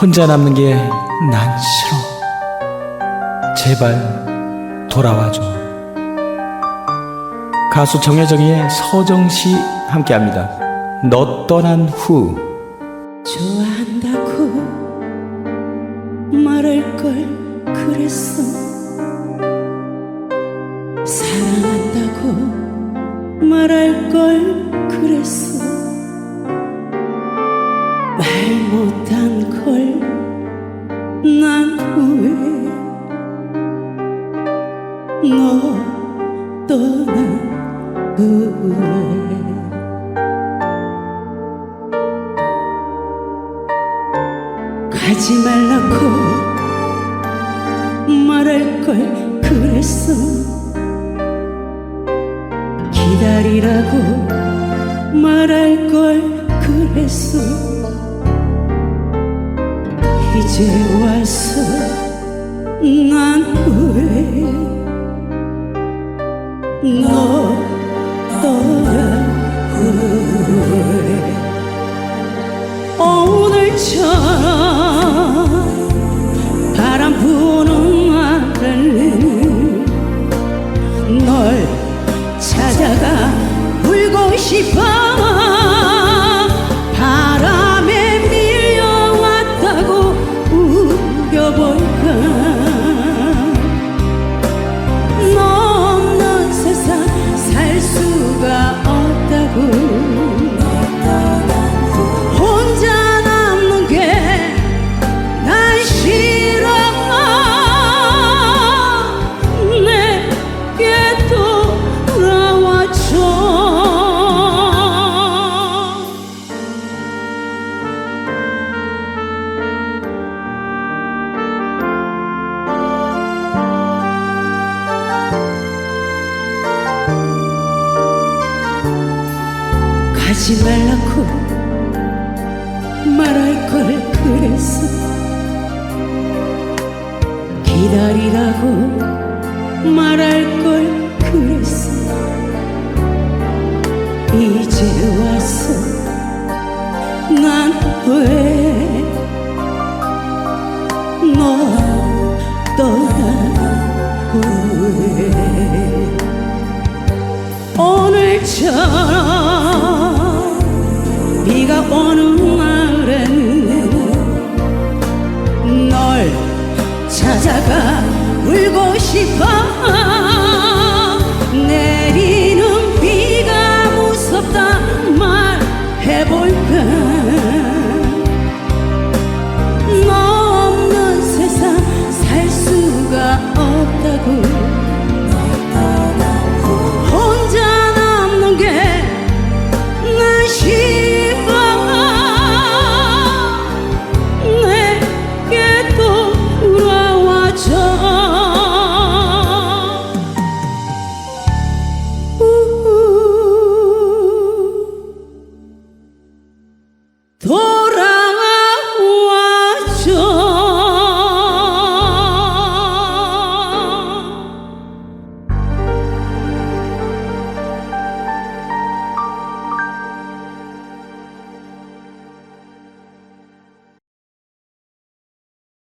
혼자 남는 게 난 싫어. 제발 돌아와줘. 가수 정혜정의 서정시 함께합니다. 너 떠난 후. 좋아한다고 말할 걸 그랬어 너 떠난 후에. 가지 말라고 말할 걸 그랬어. 기다리라고 말할 걸 그랬어. 이제 와서 난 후회 너 떠난 후회 오늘처럼 바람 부는 날을 널 찾아가 울고 싶어 가지 말라고 말할 걸 그랬어. 기다리라고 말할 걸 그랬어. 이제 와서 난왜너 떠난 후에 오늘처럼 비가 오는 날에는 널 찾아가 울고 싶어